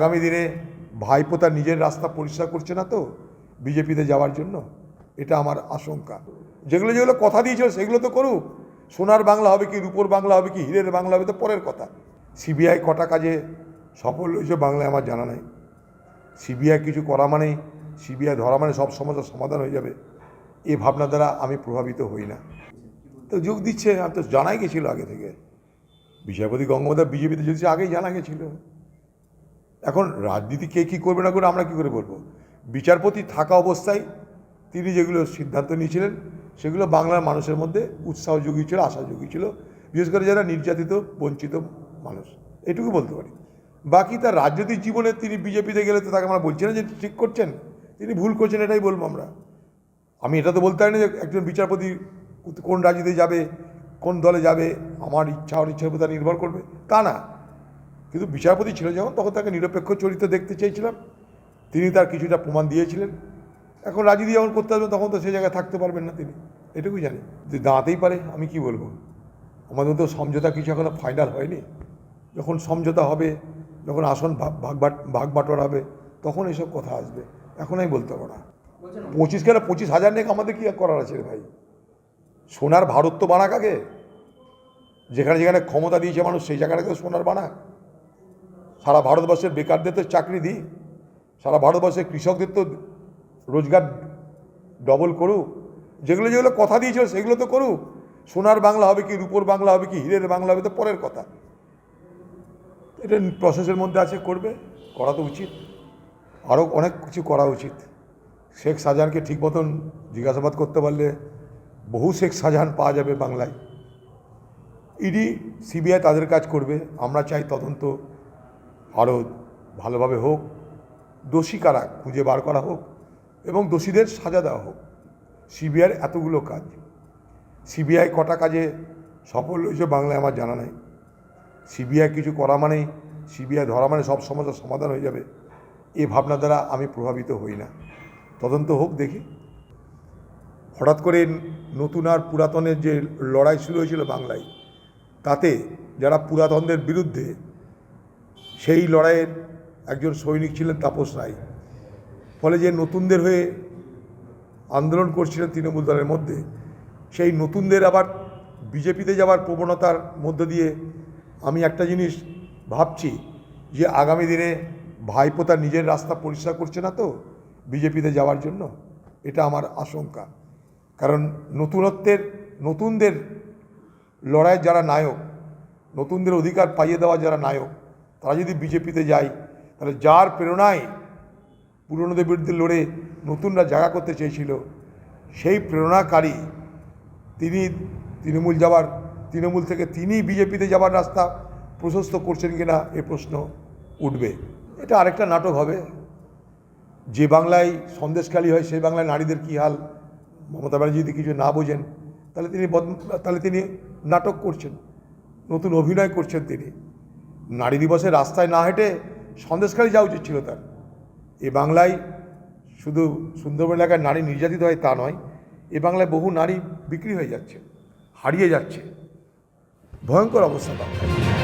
আগামী দিনে ভাইপো তার নিজের রাস্তা পরিষ্কার করছে না তো বিজেপিতে যাওয়ার জন্য? এটা আমার আশঙ্কা। যেগুলো যেগুলো কথা দিয়েছিল সেগুলো তো করুক। সোনার বাংলা হবে কি, রূপোর বাংলা হবে কি, হীরের বাংলা হবে তো পরের কথা। সিবিআই কটা কাজে সফল হয়েছে বাংলায় আমার জানা নাই। সিবিআই কিছু করা মানেই, সিবিআই ধরা মানে সব সমস্যার সমাধান হয়ে যাবে। এ ভাবনা দ্বারা আমি প্রভাবিত হই না। তো যোগ দিচ্ছে আর তো জানাই গেছিল আগে থেকে। বিচারপতি গঙ্গোপাধ্যায় বিজেপিতে যদি আগেই জানা গেছিল। এখন রাজনীতি কে কী করবে না করে আমরা কী করে বলব? বিচারপতি থাকা অবস্থায় তিনি যেগুলো সিদ্ধান্ত নিয়েছিলেন, সেগুলো বাংলার মানুষের মধ্যে উৎসাহ জুগিয়েছিল আশা জুগিয়েছিল বিশেষ করে যারা নির্যাতিত, বঞ্চিত মানুষ, এটুকু বলতে পারি। বাকি তার রাজনৈতিক জীবনে তিনি বিজেপিতে গেলে তো তাকে আমরা বলছি না যে ঠিক করছেন, তিনি ভুল করছেন, এটাই বলব আমরা। আমি এটা তো বলতে পারি না যে একজন বিচারপতি কোন রাজনীতিতে যাবে, কোন দলে যাবে, আমার ইচ্ছা আর ইচ্ছার উপর তা নির্ভর করবে। তা না। কিন্তু বিচারপতি ছিল যখন তখন তাকে নিরপেক্ষ চরিত্র দেখতে চেয়েছিলাম। তিনি তার কিছুটা প্রমাণ দিয়েছিলেন। এখন রাজনীতি যখন করতে আসবেন তখন তো সেই জায়গায় থাকতে পারবেন না তিনি। এটুকুই জানি। যে দাঁড়াতেই পারে আমি কি বলব? আমাদের তো সমঝোতা কিছু এখনও ফাইনাল হয়নি। যখন সমঝোতা হবে যখন আসন ভাগ ভাগ বাট- ভাগ বাটোয়ারা হবে তখন এসব কথা আসবে। এখন আমি বলতে পারব না। পঁচিশ কেন? পঁচিশ হাজার নেই আমাদের কি করার আছে ভাই? সোনার ভারত তো বানাক আগে। যেখানে যেখানে ক্ষমতা দিয়েছে মানুষ সেই জায়গাটাকে সোনার বানাক। সারা ভারতবর্ষের বেকারদের তো চাকরি দিই। সারা ভারতবর্ষের কৃষকদের তো রোজগার ডবল করুক। যেগুলো যেগুলো কথা দিয়েছিল সেগুলো তো করুক। সোনার বাংলা হবে কি, রূপোর বাংলা হবে কি, হীরের বাংলা হবে তো পরের কথা। এটা প্রসেসের মধ্যে আছে, করবে, করা তো উচিত। আরও অনেক কিছু করা উচিত। শেখ শাহজাহানকে ঠিক মতন জিজ্ঞাসাবাদ করতে পারলে বহু শেখ শাহজাহান পাওয়া যাবে বাংলায়। ইডি, সিবিআই তাদের কাজ করবে। আমরা চাই তদন্ত আরও ভালোভাবে হোক, দোষী কারা খুঁজে বার করা হোক এবং দোষীদের সাজা দেওয়া হোক। সিবিআইয়ের এতগুলো কাজ। সিবিআই কটা কাজে সফল হয়েছে বাংলায় আমার জানা নাই। সিবিআই কিছু করা মানেই, সিবিআই ধরা মানে সব সমস্যার সমাধান হয়ে যাবে। এ ভাবনা দ্বারা আমি প্রভাবিত হই না। তদন্ত হোক দেখি। হঠাৎ করে নতুন আর পুরাতনের যে লড়াই শুরু হয়েছিল বাংলায়, তাতে যারা পুরাতনদের বিরুদ্ধে সেই লড়াইয়ের একজন সৈনিক ছিলেন তাপস রায়। ফলে যে নতুনদের হয়ে আন্দোলন করছিলেন তৃণমূল দলের মধ্যে, সেই নতুনদের আবার বিজেপিতে যাওয়ার প্রবণতার মধ্য দিয়ে আমি একটা জিনিস ভাবছি যে আগামী দিনে ভাইপো তার নিজের রাস্তা পরিষ্কার করছে না তো বিজেপিতে যাওয়ার জন্য? এটা আমার আশঙ্কা। কারণ নতুনত্বের, নতুনদের লড়াইয়ের যারা নায়ক, নতুনদের অধিকার পাইয়ে দেওয়া যারা নায়ক তারা যদি বিজেপিতে যায়, তাহলে যার প্রেরণায় পুরনোদের বিরুদ্ধে লড়ে নতুনরা জায়গা করতে চেয়েছিল, সেই প্রেরণাকারী তিনি তৃণমূল যাওয়ার তৃণমূল থেকে তিনি বিজেপিতে যাওয়ার রাস্তা প্রশস্ত করছেন কিনা এ প্রশ্ন উঠবে। এটা আরেকটা নাটক হবে। যে বাংলায় সন্দেশখালী হয়, সেই বাংলায় নারীদের কী হাল? মমতা ব্যানার্জি যদি কিছু না বোঝেন, তাহলে তিনি তাহলে তিনি নাটক করছেন, নতুন অভিনয় করছেন তিনি। নারী দিবসে রাস্তায় না হেঁটে সন্দেশকারী যাওয়া উচিত ছিল তার। এ বাংলায় শুধু সুন্দরবন এলাকায় নারী নির্যাতিত হয় তা নয়, এ বাংলায় বহু নারী বিক্রি হয়ে যাচ্ছে, হারিয়ে যাচ্ছে। ভয়ঙ্কর অবস্থা বাংলায়।